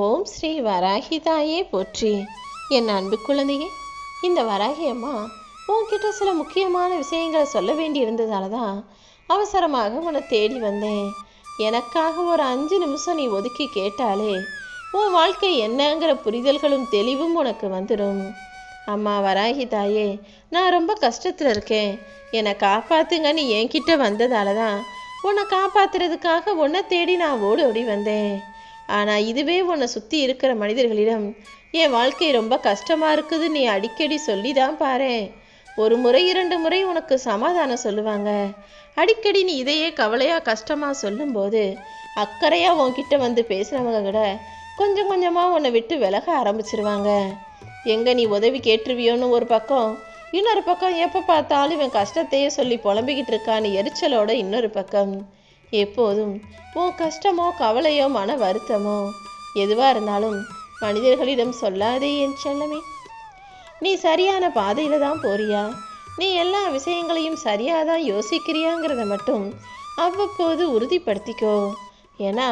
ஓம் ஸ்ரீ வராகிதாயே போற்றி. என் அன்பு குழந்தையே இந்த வராகி அம்மா உன்கிட்ட சில முக்கியமான விஷயங்களை சொல்ல வேண்டி இருந்ததால தான் அவசரமாக உன்னை தேடி வந்தேன். எனக்காக ஒரு அஞ்சு நிமிஷம் நீ ஒதுக்கி கேட்டாலே உன் வாழ்க்கை என்னங்கிற புரிதல்களும் தெளிவும் உனக்கு வந்துடும் அம்மா வராகி தாயே நான் ரொம்ப கஷ்டத்தில் இருக்கேன். என்னை காப்பாத்துங்க நீ என்கிட்ட வந்ததால தான் உன்னை காப்பாத்துறதுக்காக உன்னை தேடி நான் ஓடி ஓடி வந்தேன். ஆனால் இதுவே உன்னை சுற்றி இருக்கிற மனிதர்களிடம் என் வாழ்க்கை ரொம்ப கஷ்டமாக இருக்குது நீ அடிக்கடி சொல்லி தான் பாரேன் ஒரு முறை இரண்டு முறை உனக்கு சமாதானம் சொல்லுவாங்க. அடிக்கடி நீ இதையே கவலையாக கஷ்டமாக சொல்லும்போது அக்கறையாக உன்கிட்ட வந்து பேசுகிறவங்க கூட கொஞ்சம் கொஞ்சமாக உன்னை விட்டு விலக ஆரம்பிச்சிருவாங்க. எங்கே நீ உதவி கேட்டுருவியோன்னு ஒரு பக்கம் இன்னொரு பக்கம் எப்போ பார்த்தாலும் இவன் கஷ்டத்தையே சொல்லி புலம்பிக்கிட்டு இருக்கான்னு எரிச்சலோட இன்னொரு பக்கம். எப்போதும் உன் கஷ்டமோ கவலையோ மன வருத்தமோ? எதுவாக இருந்தாலும் மனிதர்களிடம் சொல்லாதே என் செல்லமே. நீ சரியான பாதையில் தான் போறியா? நீ எல்லா விஷயங்களையும் சரியாக தான் யோசிக்கிறியாங்கிறத மட்டும் அவ்வப்போது உறுதிப்படுத்திக்கோ. ஏன்னா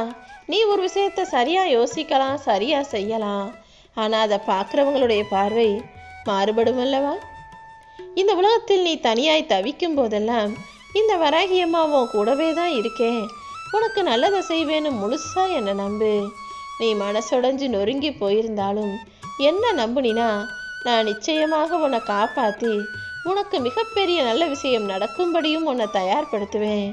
நீ ஒரு விஷயத்தை சரியாக யோசிக்கலாம் சரியாக செய்யலாம். ஆனால் அதை பார்க்குறவங்களுடைய பார்வை மாறுபடும் அல்லவா? இந்த உலகத்தில் நீ தனியாய் தவிக்கும் போதெல்லாம் இந்த வராகி அம்மாவும் கூடவே தான் இருக்கேன் உனக்கு நல்லதை செய்வேன்னு முழுசா என்னை நம்பு. நீ மனசுடைஞ்சு நொறுங்கி போயிருந்தாலும் என்ன நம்புனினா நான் நிச்சயமாக உன்னை காப்பாற்றி உனக்கு மிகப்பெரிய நல்ல விஷயம் நடக்கும்படியும் உன்னை தயார்படுத்துவேன்.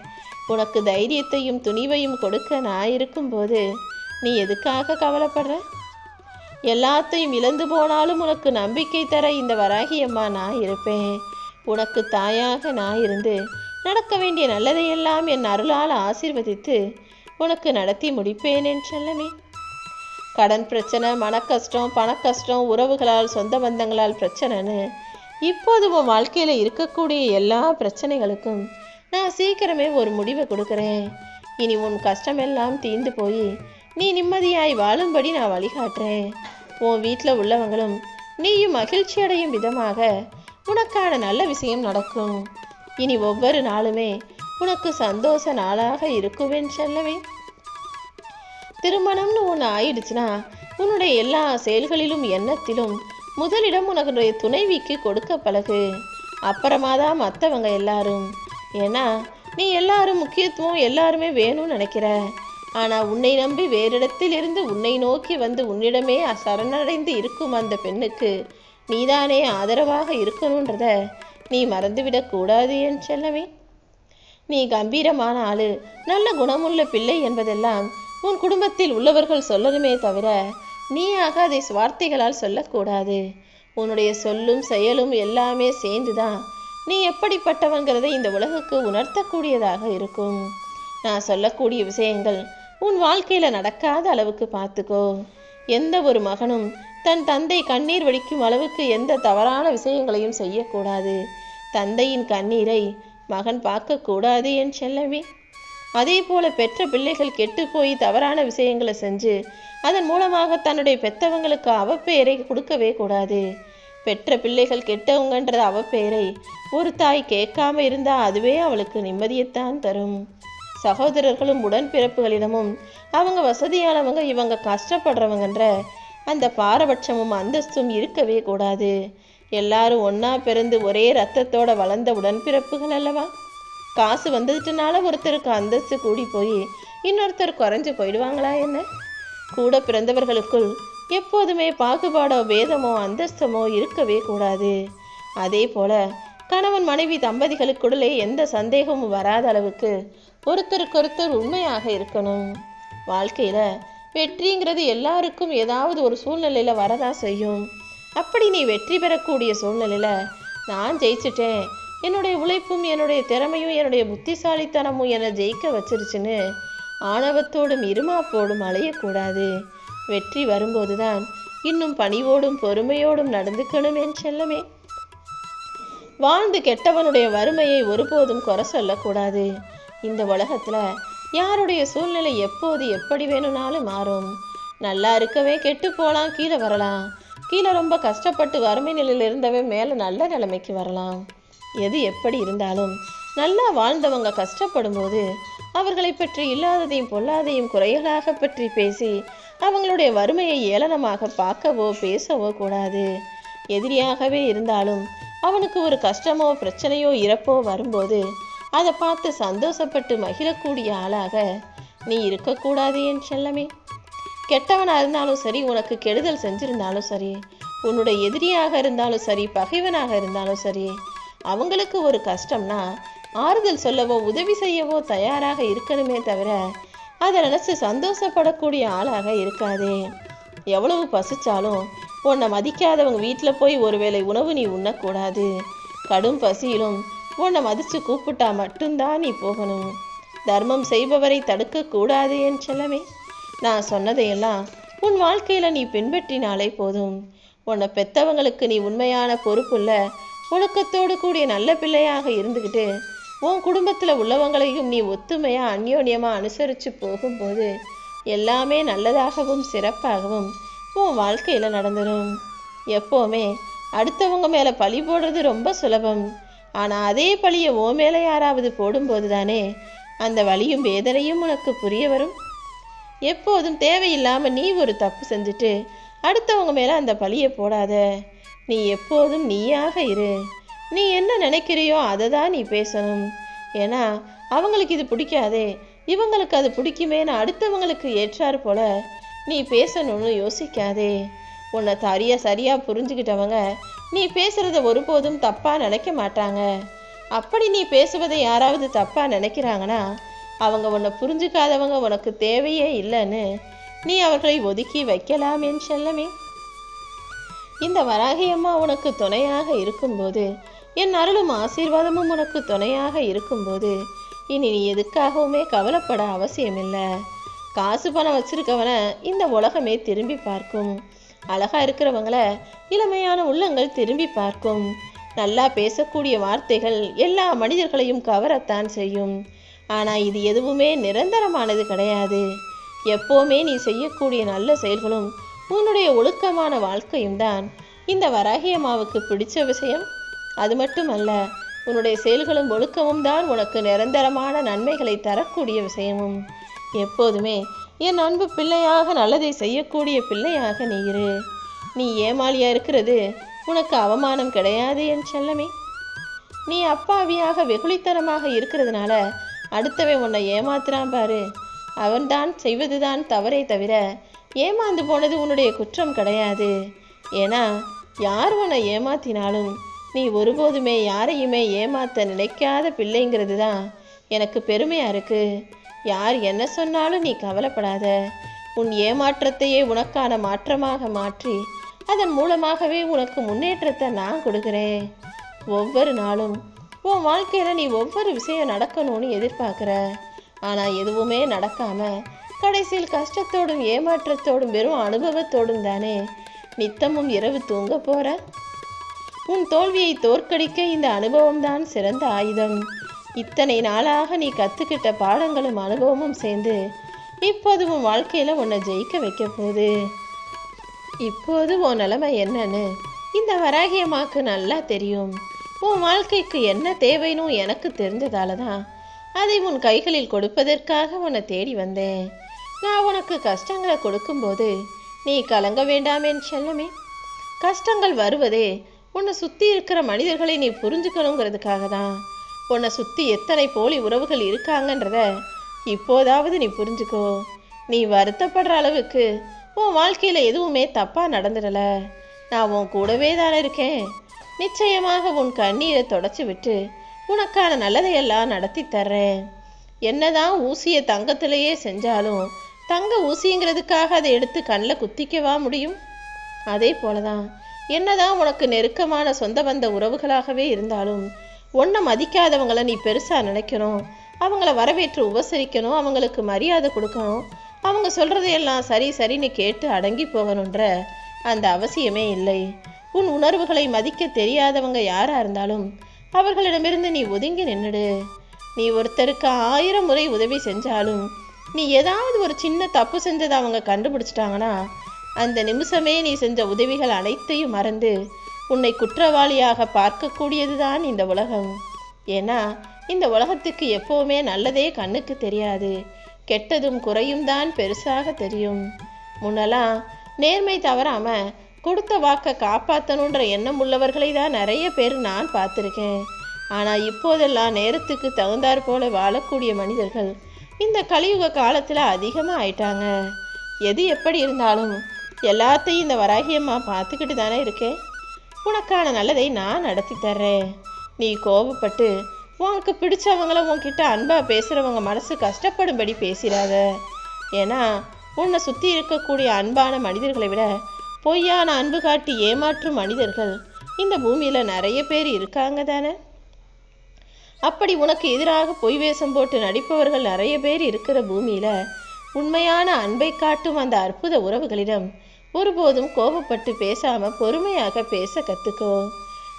உனக்கு தைரியத்தையும் துணிவையும் கொடுக்க நான் இருக்கும்போது நீ எதுக்காக கவலைப்படுற? எல்லாத்தையும் இழந்து போனாலும் உனக்கு நம்பிக்கை தர இந்த வராகியம்மா நான் இருப்பேன். உனக்கு தாயாக நான் இருந்து நடக்க வேண்டிய நல்லதையெல்லாம் என் அருளால் ஆசிர்வதித்து உனக்கு நடத்தி முடிப்பேன் என் செல்லமே. கடன் பிரச்சனை மனக்கஷ்டம் பணக்கஷ்டம் உறவுகளால் சொந்த பந்தங்களால் பிரச்சனைன்னு இப்போது உன் வாழ்க்கையில் இருக்கக்கூடிய எல்லா பிரச்சனைகளுக்கும் நான் சீக்கிரமே ஒரு முடிவை கொடுக்குறேன். இனி உன் கஷ்டமெல்லாம் தீர்ந்து போய் நீ நிம்மதியாய் வாழும்படி நான் வழிகாட்டுறேன். உன் வீட்டில் உள்ளவங்களும் நீயும் மகிழ்ச்சி அடையும் விதமாக உனக்கான நல்ல விஷயம் நடக்கும். இனி ஒவ்வொரு நாளுமே உனக்கு சந்தோஷ நாளாக இருக்குவேன் செல்லவே திருமணம்னு ஒன்று ஆயிடுச்சுன்னா உன்னுடைய எல்லா செயல்களிலும் எண்ணத்திலும் முதலிடம் உனக்குடைய துணைவிக்கு கொடுக்க பழகு. அப்புறமா தான் மற்றவங்க எல்லாரும் ஏன்னா நீ எல்லாரும் முக்கியத்துவம் எல்லாருமே வேணும்னு நினைக்கிற. ஆனால் உன்னை நம்பி வேறிடத்திலிருந்து உன்னை நோக்கி வந்து உன்னிடமே சரணடைந்து இருக்கும் அந்த பெண்ணுக்கு நீதானே ஆதரவாக இருக்கணுன்றத நீ மறந்துவிடக் கூடாது என் செல்லவே நீ கம்பீரமான ஆளு நல்ல குணமுள்ள பிள்ளை என்பதெல்லாம் உன் குடும்பத்தில் உள்ளவர்கள் சொல்லணுமே தவிர நீயாக அதை வார்த்தைகளால் சொல்லக்கூடாது. உன்னுடைய சொல்லும் செயலும் எல்லாமே சேர்ந்துதான் நீ எப்படிப்பட்டவங்கிறதை இந்த உலகுக்கு உணர்த்தக்கூடியதாக இருக்கும். நான் சொல்லக்கூடிய விஷயங்கள் உன் வாழ்க்கையில நடக்காத அளவுக்கு பார்த்துக்கோ. எந்த ஒரு மகனும் தன் தந்தை கண்ணீர் வடிக்கும் அளவுக்கு எந்த தவறான விஷயங்களையும் செய்யக்கூடாது. தந்தையின் கண்ணீரை மகன் பார்க்கக்கூடாது என் செல்லமே அதே போல பெற்ற பிள்ளைகள் கெட்டு போய் தவறான விஷயங்களை செஞ்சு அதன் மூலமாக தன்னுடைய பெத்தவங்களுக்கு அவப்பெயரை கொடுக்கவே கூடாது. பெற்ற பிள்ளைகள் கெட்டவங்கன்ற அவப்பெயரை ஒரு தாய் கேட்காம இருந்தா அதுவே அவளுக்கு நிம்மதியைத்தான் தரும். சகோதரர்களும் உடன்பிறப்புகளிடமும் அவங்க வசதியானவங்க இவங்க கஷ்டப்படுறவங்கன்ற அந்த பாரபட்சமும் அந்தஸ்தும் இருக்கவே கூடாது. எல்லாரும் ஒன்றா பிறந்து ஒரே ரத்தத்தோட வளர்ந்த உடன்பிறப்புகள் அல்லவா? காசு வந்ததுட்டனால ஒருத்தருக்கு அந்தஸ்து கூடி போய் இன்னொருத்தர் குறைஞ்சு போயிடுவாங்களா என்ன? கூட பிறந்தவர்களுக்குள் எப்போதுமே பாகுபாடோ பேதமோ அந்தஸ்தமோ இருக்கவே கூடாது. அதே போல கணவன் மனைவி தம்பதிகளுக்குள்ளே எந்த சந்தேகமும் வராத அளவுக்கு ஒருத்தருக்கொருத்தர் உண்மையாக இருக்கணும். வாழ்க்கையில் வெற்றிங்கிறது எல்லாருக்கும் ஏதாவது ஒரு சூழ்நிலையில் வரதா செய்யும். அப்படி நீ வெற்றி பெறக்கூடிய சூழ்நிலையில நான் ஜெயிச்சிட்டேன். என்னுடைய உழைப்பும் என்னுடைய திறமையும் என்னுடைய புத்திசாலித்தனமும் என்னை ஜெயிக்க வச்சிருச்சுன்னு ஆணவத்தோடும் இருமாப்போடும் அலையக்கூடாது. வெற்றி வரும்போதுதான் இன்னும் பணிவோடும் பொறுமையோடும் நடந்துக்கணும் என் செல்லமே. வாழ்ந்து கெட்டவனுடைய வறுமையை ஒருபோதும் குறை சொல்லக்கூடாது. இந்த உலகத்தில் யாருடைய சூழ்நிலை எப்போது எப்படி வேணும்னாலும் மாறும். நல்லா இருக்கவே கெட்டு போகலாம் கீழே வரலாம். கீழே ரொம்ப கஷ்டப்பட்டு வறுமை நிலையில் இருந்தவன் மேலே நல்ல நிலைமைக்கு வரலாம். எது எப்படி இருந்தாலும் நல்லா வாழ்ந்தவங்க கஷ்டப்படும் போது அவர்களை பற்றி இல்லாததையும் பொல்லாதையும் குறைகளாக பற்றி பேசி அவங்களுடைய வறுமையை ஏளனமாக பார்க்கவோ பேசவோ கூடாது. எதிரியாகவே இருந்தாலும் அவனுக்கு ஒரு கஷ்டமோ பிரச்சனையோ இறப்போ வரும்போது அதை பார்த்து சந்தோஷப்பட்டு மகிழக்கூடிய ஆளாக நீ இருக்கக்கூடாது என் செல்லமே. கெட்டவனாக இருந்தாலும் சரி உனக்கு கெடுதல் செஞ்சிருந்தாலும் சரி உன்னுடைய எதிரியாக இருந்தாலும் சரி பகைவனாக இருந்தாலும் சரி அவங்களுக்கு ஒரு கஷ்டம்னா ஆறுதல் சொல்லவோ உதவி செய்யவோ தயாராக இருக்கணுமே தவிர அதை நினச்சி சந்தோஷப்படக்கூடிய ஆளாக இருக்காதே. எவ்வளவு பசிச்சாலும் உன்னை மதிக்காதவங்க வீட்டில் போய் ஒருவேளை உணவு நீ உண்ணக்கூடாது. கடும் பசியிலும் உன்னை மதித்து கூப்பிட்டா மட்டும்தான் நீ போகணும். தர்மம் செய்பவரை தடுக்கக்கூடாது என் செல்லமே. நான் சொன்னதையெல்லாம் உன் வாழ்க்கையில் நீ பின்பற்றினாலே போதும். உன்னை பெத்தவங்களுக்கு நீ உண்மையான பொறுப்புள்ள ஒழுக்கத்தோடு கூடிய நல்ல பிள்ளையாக இருந்துக்கிட்டு உன் குடும்பத்தில் உள்ளவங்களையும் நீ ஒத்துமையாக அந்யோன்யமாக அனுசரித்து போகும்போது எல்லாமே நல்லதாகவும் சிறப்பாகவும் உன் வாழ்க்கையில் நடந்துடும் எப்போவுமே அடுத்தவங்க மேலே பழி போடுறது ரொம்ப சுலபம். ஆனால் அதே பழியை ஓ மேலே யாராவது போடும்போது தானே அந்த வழியும் வேதனையும் உனக்கு புரிய வரும். எப்போதும் தேவையில்லாமல் நீ ஒரு தப்பு செஞ்சுட்டு அடுத்தவங்க மேலே அந்த பழியை போடாத. நீ எப்போதும் நீயாக இரு. நீ என்ன நினைக்கிறியோ அதை தான் நீ பேசணும். ஏன்னா அவங்களுக்கு இது பிடிக்காதே. இவங்களுக்கு அது பிடிக்குமேன்னு அடுத்தவங்களுக்கு ஏற்றார் போல நீ பேசணும்னு யோசிக்காதே. உன்னை தரியா சரியாக புரிஞ்சுக்கிட்டவங்க நீ பேசுகிறத ஒருபோதும் தப்பாக நினைக்க மாட்டாங்க. அப்படி நீ பேசுவதை யாராவது தப்பாக நினைக்கிறாங்கன்னா அவங்க உன்னை புரிஞ்சுக்காதவங்க உனக்கு தேவையே இல்லைன்னு நீ அவர்களை ஒதுக்கி வைக்கலாம் என் செல்லமே. இந்த வராகியம்மா உனக்கு துணையாக இருக்கும்போது என் அருளும் ஆசீர்வாதமும் உனக்கு துணையாக இருக்கும்போது இனி நீ எதுக்காகவுமே கவலைப்பட அவசியமில்லை. காசு பணம் வச்சிருக்கவனை இந்த உலகமே திரும்பி பார்க்கும். அழகா இருக்கிறவங்கள இளமையான உள்ளங்கள் திரும்பி பார்க்கும். நல்லா பேசக்கூடிய வார்த்தைகள் எல்லா மனிதர்களையும் கவரத்தான் செய்யும். ஆனால் இது எதுவுமே நிரந்தரமானது கிடையாது. எப்போவுமே நீ செய்யக்கூடிய நல்ல செயல்களும் உன்னுடைய ஒழுக்கமான வாழ்க்கையும் தான். இந்த வராகியம்மாவுக்கு பிடிச்ச விஷயம் அது மட்டுமல்ல உன்னுடைய செயல்களும் ஒழுக்கமும் தான் உனக்கு நிரந்தரமான நன்மைகளை தரக்கூடிய விஷயமும். எப்போதுமே என் அன்பு பிள்ளையாக நல்லதை செய்யக்கூடிய பிள்ளையாக நீ இரு. நீ ஏமாளியா இருக்கிறது உனக்கு அவமானம் கிடையாது என் செல்லமே. நீ அப்பாவியாக வெகுளித்தனமாக இருக்கிறதுனால அடுத்தவன் உன்னை ஏமாத்துறான் பாரு. அவன்தான் செய்வதுதான் தவறே தவிர ஏமாந்து போனது உன்னுடைய குற்றம் கிடையாது. ஏன்னா யார் உன்னை ஏமாத்தினாலும் நீ ஒருபோதுமே யாரையுமே ஏமாத்த நினைக்காத பிள்ளைங்கிறது தான் எனக்கு பெருமையாக இருக்கு. யார் என்ன சொன்னாலும் நீ கவலைப்படாத. உன் ஏமாற்றத்தையே உனக்கான மாற்றமாக மாற்றி அதன் மூலமாகவே உனக்கு முன்னேற்றத்தை நான் கொடுக்குறேன். ஒவ்வொரு நாளும் உன் வாழ்க்கையில் நீ ஒவ்வொரு விஷயம் நடக்கணும்னு எதிர்பார்க்குற. ஆனால் எதுவுமே நடக்காம கடைசியில் கஷ்டத்தோடும் ஏமாற்றத்தோடும் வெறும் அனுபவத்தோடும் தானே நித்தமும் இரவு தூங்க போற? உன் தோல்வியை தோற்கடிக்க இந்த அனுபவம்தான் சிறந்த ஆயுதம். இத்தனை நாளாக நீ கற்றுக்கிட்ட பாடங்களும் அனுபவமும் சேர்ந்து இப்போது உன் வாழ்க்கையில் உன்னை ஜெயிக்க வைக்க போகுது. இப்போது உன் நிலைமை என்னன்னு இந்த வராகியமாக்கு நல்லா தெரியும். உன் வாழ்க்கைக்கு என்ன தேவைன்னு எனக்கு தெரிஞ்சதால தான் அதை உன் கைகளில் கொடுப்பதற்காக உன்னை தேடி வந்தேன். நான் உனக்கு கஷ்டங்களை கொடுக்கும்போது நீ கலங்க வேண்டாமேன் செல்லமே. கஷ்டங்கள் வருவதே உன்னை சுற்றி இருக்கிற மனிதர்களை நீ புரிஞ்சுக்கணுங்கிறதுக்காக தான் உன்னை சுற்றி எத்தனை போலி உறவுகள் இருக்காங்கன்றத இப்போதாவது நீ புரிஞ்சுக்கோ. நீ வருத்தப்படுற அளவுக்கு உன் வாழ்க்கையில் எதுவுமே தப்பாக நடந்துடலை. நான் உன் கூடவே தானே இருக்கேன். நிச்சயமாக உன் கண்ணீரை தொடச்சி விட்டு உனக்கான நல்லதையெல்லாம் நடத்தி தர்றேன். என்னதான் ஊசியை தங்கத்திலேயே செஞ்சாலும் தங்க ஊசிங்கிறதுக்காக அதை எடுத்து கண்ணில் குத்திக்கவா முடியும்? அதே போலதான் என்னதான் உனக்கு நெருக்கமான சொந்த பந்த உறவுகளாகவே இருந்தாலும் ஒன்றை மதிக்காதவங்கள நீ பெருசாக நினைக்கணும். அவங்கள வரவேற்று உபசரிக்கணும். அவங்களுக்கு மரியாதை கொடுக்கணும். அவங்க சொல்கிறதையெல்லாம் சரி சரின்னு கேட்டு அடங்கி போகணுன்ற அந்த அவசியமே இல்லை. உன் உணர்வுகளை மதிக்க தெரியாதவங்க யாரா இருந்தாலும் அவர்களிடமிருந்து நீ ஒதுங்கி நின்றுடு நீ ஒருத்தருக்கு ஆயிரம் முறை உதவி செஞ்சாலும் நீ ஏதாவது ஒரு சின்ன தப்பு செஞ்சதை அவங்க கண்டுபிடிச்சிட்டாங்கன்னா அந்த நிமிஷமே நீ செஞ்ச உதவிகள் அனைத்தையும் மறந்து உன்னை குற்றவாளியாக பார்க்கக்கூடியதுதான் இந்த உலகம். ஏன்னா இந்த உலகத்துக்கு எப்போவுமே நல்லதே கண்ணுக்கு தெரியாது. கெட்டதும் குறையும் தான் பெருசாக தெரியும். முன்னெல்லாம் நேர்மை தவறாம கொடுத்த வாக்கை காப்பாற்றணுன்ற எண்ணம் உள்ளவர்களை தான் நிறைய பேர் நான் பார்த்துருக்கேன். ஆனால் இப்போதெல்லாம் நேரத்துக்கு தகுந்தாற் போல வாழக்கூடிய மனிதர்கள் இந்த கலியுக காலத்தில் அதிகமாக ஆயிட்டாங்க. எது எப்படி இருந்தாலும் எல்லாத்தையும் இந்த வராகியம்மா பார்த்துக்கிட்டு தானே இருக்கேன் உனக்கான நல்லதை நான் நடத்தி தர்றேன். நீ கோபப்பட்டு உனக்கு பிடிச்சவங்கள உன்கிட்ட அன்பாக பேசுகிறவங்க மனசு கஷ்டப்படும்படி பேசிடாத ஏன்னா உன்னை சுற்றி இருக்கக்கூடிய அன்பான மனிதர்களை விட பொய்யான அன்பு காட்டி ஏமாற்றும் மனிதர்கள் இந்த பூமியில் நிறைய பேர் இருக்காங்க தானே? அப்படி உனக்கு எதிராக பொய் வேஷம் போட்டு நடிப்பவர்கள் நிறைய பேர் இருக்கிற பூமியில உண்மையான அன்பை காட்டும் அந்த அற்புத உறவுகளிடம் ஒருபோதும் கோபப்பட்டு பேசாம பொறுமையாக பேச கத்துக்கோ.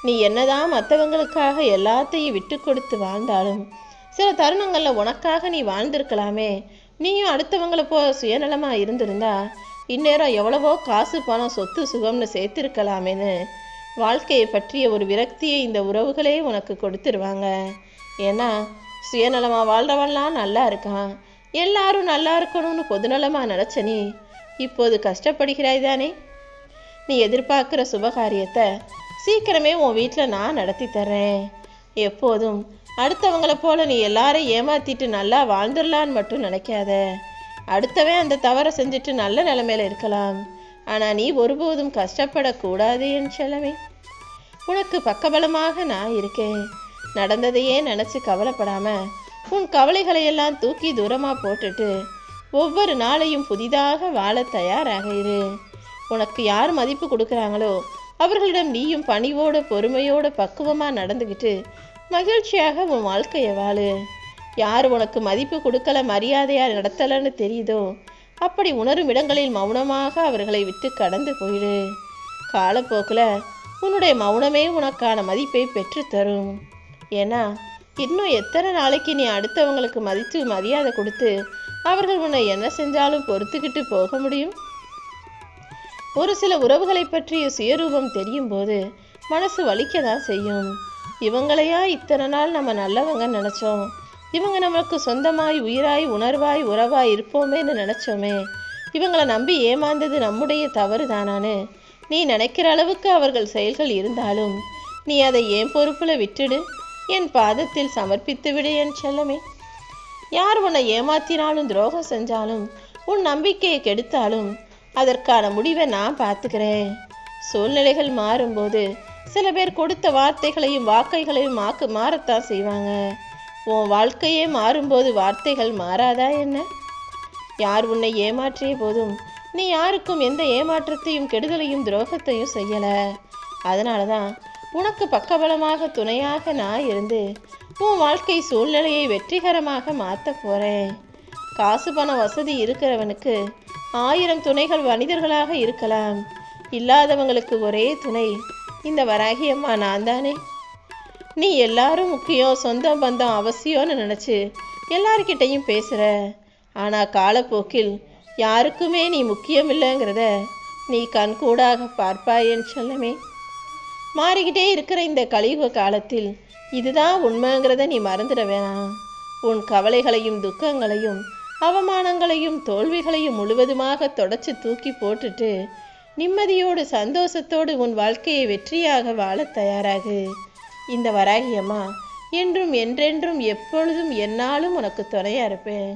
நீ என்னதான் மற்றவங்களுக்காக எல்லாத்தையும் விட்டு கொடுத்து வாழ்ந்தாலும் சில தருணங்களில் உனக்காக நீ வாழ்ந்திருக்கலாமே. நீயும் அடுத்தவங்களை போ சுயநலமா இருந்திருந்தா இந்நேரம் எவ்வளவோ காசு பணம் சொத்து சுகம்னு சேர்த்திருக்கலாமேன்னு வாழ்க்கையை பற்றிய ஒரு விரக்தியை இந்த உறவுகளே உனக்கு கொடுத்துருவாங்க. ஏன்னா சுயநலமாக வாழ்றவன்லாம் நல்லா இருக்கான். எல்லாரும் நல்லா இருக்கணும்னு பொதுநலமாக நினச்ச நீ இப்போது கஷ்டப்படுகிறாய் தானே? நீ எதிர்பார்க்குற சுபகாரியத்தை சீக்கிரமே உன் வீட்டில் நான் நடத்தி தர்றேன். எப்போதும் அடுத்தவங்களை போல நீ எல்லாரையும் ஏமாத்திட்டு நல்லா வாழ்ந்துடலான்னு மட்டும் நினைக்காத. அடுத்தவன் அந்த தவறை செஞ்சுட்டு நல்ல நிலைமையில இருக்கலாம். ஆனால் நீ ஒருபோதும் கஷ்டப்படக்கூடாது என் செலவே உனக்கு பக்கபலமாக நான் இருக்கேன். நடந்ததையே நினச்சி கவலைப்படாம உன் கவலைகளை எல்லாம் தூக்கி தூரமாக போட்டுட்டு ஒவ்வொரு நாளையும் புதிதாக வாழ தயாராக இரு. உனக்கு யார் மதிப்பு கொடுக்குறாங்களோ அவர்களிடம் நீயும் பணிவோட பொறுமையோட பக்குவமாக நடந்துக்கிட்டு மகிழ்ச்சியாக உன் வாழ்க்கையை வாழு. யார் உனக்கு மதிப்பு கொடுக்கல மரியாதையாக நடத்தலைன்னு தெரியுதோ? அப்படி உணரும் இடங்களில் மௌனமாக அவர்களை விட்டு கடந்து போயிடு. காலப்போக்கில் உன்னுடைய மௌனமே உனக்கான மதிப்பை பெற்றுத்தரும் ஏன்னா இன்னும் எத்தனை நாளைக்கு நீ அடுத்தவங்களுக்கு மதித்து மரியாதை கொடுத்து அவர்கள் உன்னை என்ன செஞ்சாலும் பொறுத்துக்கிட்டு போக முடியும்? ஒரு சில உறவுகளை பற்றிய சுயரூபம் தெரியும் போது மனசு வலிக்க தான் செய்யும். இவங்களையா இத்தனை நாள் நம்ம நல்லவங்க நினச்சோம். இவங்க நம்மளுக்கு சொந்தமாய் உயிராய் உணர்வாய் உறவாய் இருப்போமேன்னு நினச்சோமே. இவங்களை நம்பி ஏமாந்தது நம்முடைய தவறு தானானு நீ நினைக்கிற அளவுக்கு அவர்கள் செயல்கள் இருந்தாலும் நீ அதை ஏன் பொறுப்பில் விட்டுடு? என் பாதத்தில் சமர்ப்பித்து விடு என் செல்லமே. யார் உன்னை ஏமாத்தினாலும் துரோகம் செஞ்சாலும் உன் நம்பிக்கையை கெடுத்தாலும் அதற்கான முடிவை நான் பார்த்துக்கிறேன். சூழ்நிலைகள் மாறும்போது சில பேர் கொடுத்த வார்த்தைகளையும் வாக்கைகளையும் மாக்கு மாறத்தான் செய்வாங்க. உன் வாழ்க்கையே மாறும்போது வார்த்தைகள் மாறாதா என்ன? யார் உன்னை ஏமாற்றிய போதும் நீ யாருக்கும் எந்த ஏமாற்றத்தையும் கெடுதலையும் துரோகத்தையும் செய்யல. அதனால தான் உனக்கு பக்கபலமாக துணையாக நான் இருந்து உன் வாழ்க்கை சூழ்நிலையை வெற்றிகரமாக மாற்ற போகிறேன் காசு பண வசதி இருக்கிறவனுக்கு ஆயிரம் துணைகள் மனிதர்களாக இருக்கலாம். இல்லாதவங்களுக்கு ஒரே துணை இந்த வராகியம்மா நான் தானே நீ எல்லாரும் முக்கியம் சொந்தம் பந்தம் அவசியம்னு நினச்சி எல்லார்கிட்டையும் பேசுகிற ஆனால் காலப்போக்கில் யாருக்குமே நீ முக்கியம் இல்லைங்கிறத நீ கண்கூடாக பார்ப்பாயேன்னு சொல்லமே. மாறிக்கிட்டே இருக்கிற இந்த கலியுக காலத்தில் இதுதான் உண்மைங்கிறத நீ மறந்துட வேணாம். உன் கவலைகளையும் துக்கங்களையும் அவமானங்களையும் தோல்விகளையும் முழுவதுமாக தொடச்சி தூக்கி போட்டுட்டு நிம்மதியோடு சந்தோஷத்தோடு உன் வாழ்க்கையை வெற்றியாக வாழத் தயாராகு. இந்த வராகியம்மா என்றும் என்றென்றும் எப்பொழுதும் என்னாலும் உனக்கு துணையாக இருப்பேன்.